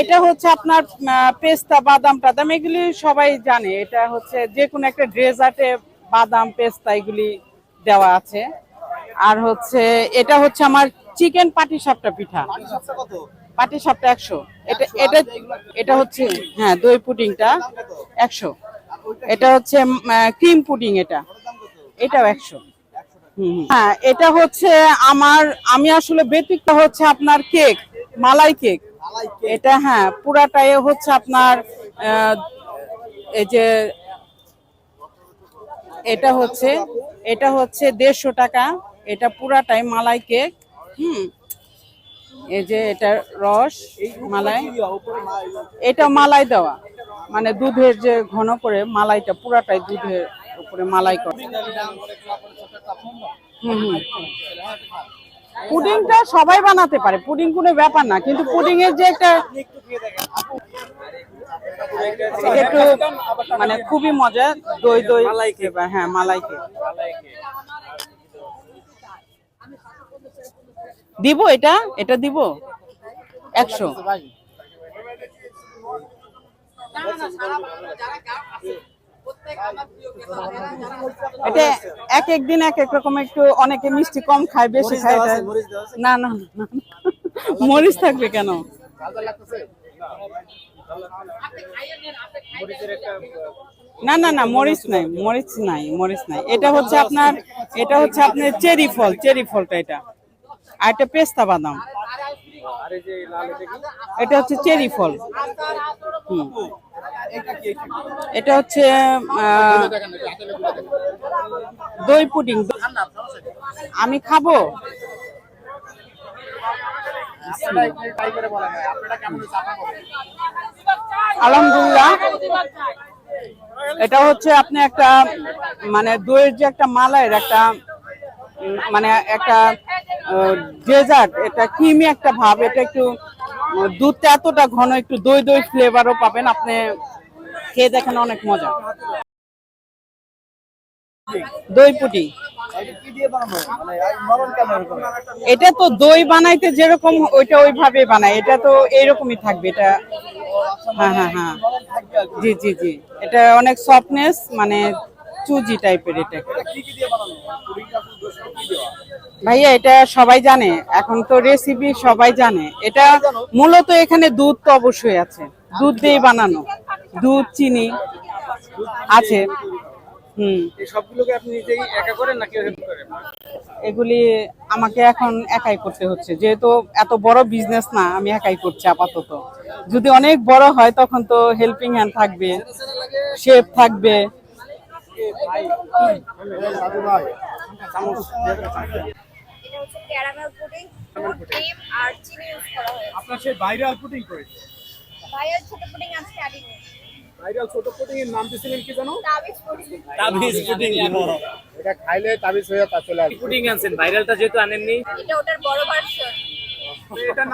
এটা হচ্ছে আপনার পেস্তা বাদাম টাদাম এগুলি সবাই জানে। এটা হচ্ছে যে কোনো একটা ড্রেজার্টে বাদাম পেস্তা এগুলি দেওয়া আছে। আর হচ্ছে এটা হচ্ছে আমার চিকেন পাটি সাপটা পিঠা। পাটি সাপটা একশো। এটা এটা এটা হচ্ছে হ্যাঁ দই পুডিংটা একশো। এটা হচ্ছে ক্রিম পুডিং এটা। এটাও একশো। হ্যাঁ এটা হচ্ছে আমার আমি আসলে ব্যতিক্রম হচ্ছে আপনার কেক মালাই কেক। এটা হ্যাঁ পুরাটাই হচ্ছে আপনার এই যে এটা হচ্ছে এটা হচ্ছে দেড়শো টাকা। এটা পুরাটাই মালাই কেক, হুম। এই যে এটা রস, মালাই। এটা মালাই দেওয়া মানে দুধের যে ঘন করে মালাইটা, পুরাটাই দুধের উপরে মালাই করে। হুম হুম। পুডিংটা সবাই বানাতে পারে। পুডিং কোনো ব্যাপার না কিন্তু পুডিং এর যে একটা একটু মানে খুবই মজা দই দই এবার হ্যাঁ মালাই কেক দিব এটা? এটা দিব? একশো। এটা এক এক দিন এক এক রকম একটু অনেকে মিষ্টি কম খায় বেশি খায় না না না, না। মরিচ থাকবে কেন? না না না মরিচ নাই মরিচ নাই মরিচ নাই। এটা হচ্ছে আপনার এটা হচ্ছে আপনার চেরি ফল চেরি ফলটা এটা। আর এটা পেস্তা বাদাম। এটা হচ্ছে চেরি ফল। হুম। এটা হচ্ছে দই পুডিং। আমি খাব। আলহামদুলিল্লাহ। এটা হচ্ছে আপনি একটা মানে দইয়ের যে একটা মালাইয়ের একটা মানে একটা ডেজার্ট এটা ক্রিমি একটা ভাব এটা একটু দুধটা এতটা ঘন একটু দই দই ফ্লেভারও পাবেন। আপনি খেয়ে দেখেন অনেক মজা। দই পুটি। এটা তো দই বানাইতে যেরকম, ওইটা ওইভাবে বানায়। এটা তো এইরকমই থাকবে, এটা হ্যাঁ হ্যাঁ হ্যাঁ। জি জি জি। এটা অনেক সফটনেস মানে চুজি টাইপের এটা। ভাইয়া, এটা সবাই জানে। এখন তো রেসিপি সবাই জানে। এটা মূলত এখানে দুধ তো অবশ্যই আছে। দুধ দিয়ে বানানো। দুধ চিনি আছে। হুম। সবগুলোকে আপনি নিজেই একা করেন নাকি হেল্প করেন এগুলি আমাকে এখন একাই করতে হচ্ছে। যেহেতু এত বড় বিজনেস না আমি একাই করছি আপাতত। যদি অনেক বড় হয় তখন তো হেল্পিং হ্যান্ড থাকবে শেফ থাকবে। এটা হচ্ছে ক্যারামেল পুডিং ক্রিম আর চিনি ইউজ করা হয়েছে। আপনার সেই ভাইরাল পুডিং করেছে। ভাইয়ের ছোট পুডিং আজকে ভাইরাল ছোট পুডিং এর নাম দিছিলেন কি জানো? তাবিজ পুডিং। তাবিজ পুডিং এটা খাইলে তাবিজ হয়ে তা চলে আসবে পুডিং আনছেন? ভাইরালটা যেহেতু আনেননি। এটা ওটার বড় ভার্সন এটা